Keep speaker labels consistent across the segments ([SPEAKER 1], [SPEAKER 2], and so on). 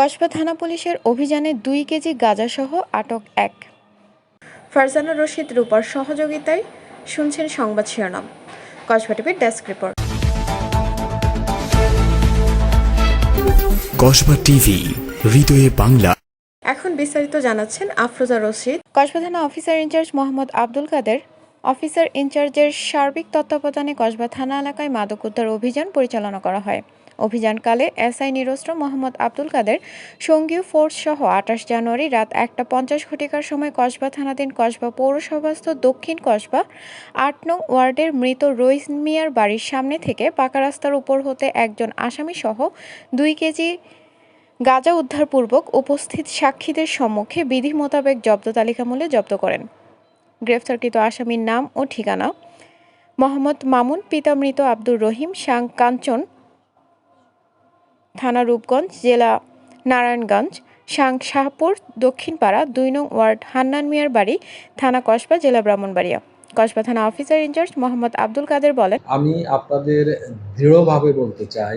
[SPEAKER 1] কসবা থানা পুলিশের অভিযানে দুই কেজি গাঁজাসহ আটক এক। ফারজানা রশিদ রূপার সহযোগিতায় শুনছেন সংবাদ শিরোনাম। কসবা টিভির ডেস্ক রিপোর্ট।
[SPEAKER 2] কসবা টিভি হৃদয়ে বাংলা।
[SPEAKER 1] এখন বিস্তারিত জানাচ্ছেন আফরোজা রশিদ। কসবা থানা officer in-charge Mohammad Abdul Kader. Officer ইনচার্জের সার্বিক তত্ত্বাবধানে কসবা থানা এলাকায় মাদক উদ্ধার অভিযান পরিচালনা করা হয়। অভিযানকালে এসআই নিরস্ত্র মোহাম্মদ আব্দুল কাদের সঙ্গীয় ফোর্স সহ আঠাশ জানুয়ারি রাত একটা পঞ্চাশ ঘটিকার সময় কসবা থানাধীন কসবা পৌরসভাস্থ দক্ষিণ কসবা আট নং ওয়ার্ডের মৃত রইস মিয়ার বাড়ির সামনে থেকে পাকা রাস্তার উপর হতে একজন আসামি সহ দুই কেজি গাঁজা উদ্ধারপূর্বক উপস্থিত সাক্ষীদের সম্মুখে বিধি মোতাবেক জব্দ তালিকামূল্যে জব্দ করেন। গ্রেফতারকৃত আসামির নাম ও ঠিকানা। মোহাম্মদ মামুন, পিতা মৃত আব্দুর রহিম সাং কাঞ্চন থানা রূপগঞ্জ, জেলা নারায়ণগঞ্জ সাং শাহপুর, দক্ষিণপাড়া, দুই নং ওয়ার্ড, হান্নান মিয়ার বাড়ি, থানা কসবা, জেলা ব্রাহ্মণবাড়িয়া। কসবা থানা অফিসার ইনচার্জ মোহাম্মদ আব্দুল কাদের বলেন,
[SPEAKER 3] আমি আপনাদের দৃঢ়ভাবে বলতে চাই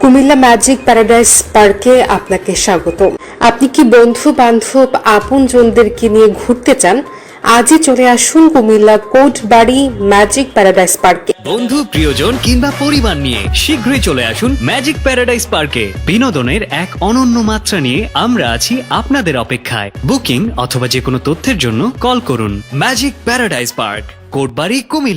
[SPEAKER 4] কুমিল্লা ম্যাজিক প্যারাডাইস পার্কে আপনাকে স্বাগত আপনি কি বন্ধু বান্ধব আপন জনদেরকে নিয়ে ঘুরতে চান? আজই চলে আসুন Comilla Kotbari magic paradise পার্কে।
[SPEAKER 5] বন্ধু, প্রিয়জন কিংবা পরিবার নিয়ে শীঘ্রই চলে আসুন ম্যাজিক প্যারাডাইস পার্কে। বিনোদনের এক অনন্য মাত্রা নিয়ে আমরা আছি আপনাদের অপেক্ষায়। বুকিং অথবা যে কোনো তথ্যের জন্য কল করুন magic paradise park, Kotbari, Cumilla.